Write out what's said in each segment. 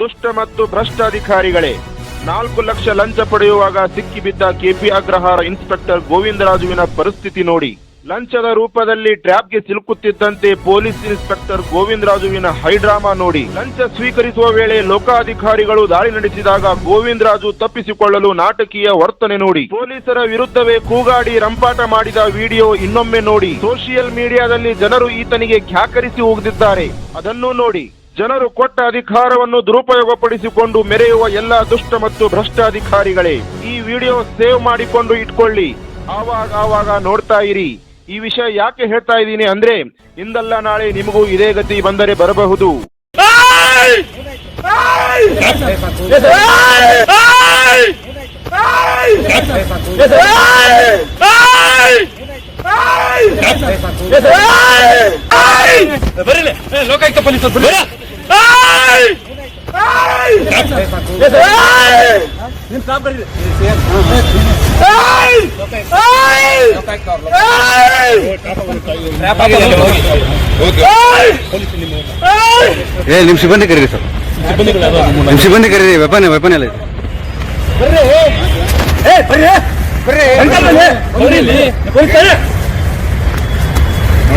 ದುಷ್ಟ ಮತ್ತು ಭ್ರಷ್ಟ ಅಧಿಕಾರಿಗಳೇ ನಾಲ್ಕು ಲಕ್ಷ ಲಂಚ ಪಡೆಯುವಾಗ ಸಿಕ್ಕಿಬಿದ್ದ ಕೆಪಿ ಅಗ್ರಹಾರ ಇನ್ಸ್ಪೆಕ್ಟರ್ ಗೋವಿಂದರಾಜುವಿನ ಪರಿಸ್ಥಿತಿ ನೋಡಿ. ಲಂಚದ ರೂಪದಲ್ಲಿ ಟ್ರ್ಯಾಪ್ಗೆ ಸಿಲುಕುತ್ತಿದ್ದಂತೆ ಪೊಲೀಸ್ ಇನ್ಸ್ಪೆಕ್ಟರ್ ಗೋವಿಂದರಾಜುವಿನ ಹೈಡ್ರಾಮಾ ನೋಡಿ. ಲಂಚ ಸ್ವೀಕರಿಸುವ ವೇಳೆ ಲೋಕಾಧಿಕಾರಿಗಳು ದಾಳಿ ನಡೆಸಿದಾಗ ಗೋವಿಂದರಾಜು ತಪ್ಪಿಸಿಕೊಳ್ಳಲು ನಾಟಕೀಯ ವರ್ತನೆ ನೋಡಿ. ಪೊಲೀಸರ ವಿರುದ್ಧವೇ ಕೂಗಾಡಿ ರಂಪಾಟ ಮಾಡಿದ ವಿಡಿಯೋ ಇನ್ನೊಮ್ಮೆ ನೋಡಿ. ಸೋಷಿಯಲ್ ಮೀಡಿಯಾದಲ್ಲಿ ಜನರು ಈತನಿಗೆ ಖ್ಯಾಕರಿಸಿ ಹೋಗುತ್ತಿದ್ದಾರೆ ಅದನ್ನೂ ನೋಡಿ. ಜನರು ಕೊಟ್ಟ ಅಧಿಕಾರವನ್ನು ದುರುಪಯೋಗಪಡಿಸಿಕೊಂಡು ಮೆರೆಯುವ ಎಲ್ಲ ದುಷ್ಟ ಮತ್ತು ಭ್ರಷ್ಟ ಅಧಿಕಾರಿಗಳೇ ಈ ವಿಡಿಯೋ ಸೇವ್ ಮಾಡಿಕೊಂಡು ಇಟ್ಕೊಳ್ಳಿ. ಆವಾಗ ಆವಾಗ ನೋಡ್ತಾ ಇರಿ. ಈ ವಿಷಯ ಯಾಕೆ ಹೇಳ್ತಾ ಇದ್ದೀನಿ ಅಂದ್ರೆ ಇಂದಲ್ಲ ನಾಳೆ ನಿಮಗೂ ಇದೇ ಗತಿ ಬಂದರೆ ಬರಬಹುದು. ಬರಲಿ ಲೋಕಾಯುಕ್ತ ಪೊಲೀಸ್ ಬರ್ರಿ ಬರ್ರಿ ಏ ನಿಮ್ ಸಿಬ್ಬಂದಿ ಕರೀರಿ ಸರ್ ನಿಮ್ ಸಿಬ್ಬಂದಿ ಕರೀರಿ ವೆಪನ್ ವೆಪನ್ ಎಲ್ಲ ಇದೆ ಬರ್ರಿ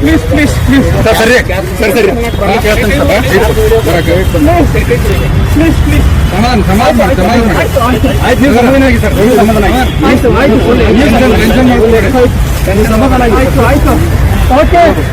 ಪ್ಲೀಸ್ ಪ್ಲೀಸ್ ಪ್ಲೀಸ್ ಸರ್ ಸರಿ ಸರಿ ಸರಿ ಕೇಳ್ತಾನೆ ಪ್ಲೀಸ್ ಪ್ಲೀಸ್ ಸಮಾನ ಸಮಾನ ಮಾಡಿ ಸಮಾನ ಮಾಡಿ ಆಯ್ತು ನೀವು ಸಮಾಧಾನ ಆಗಿ ಸರ್ ಸಮಾಧಾನ ಆಯ್ತು ಆಯ್ತು ಟೆನ್ಷನ್ ಮಾಡ್ಕೊಳ್ಳಿ ಸಮಾಧಾನ ಆಯ್ತು ಆಯ್ತು ಓಕೆ ಓಕೆ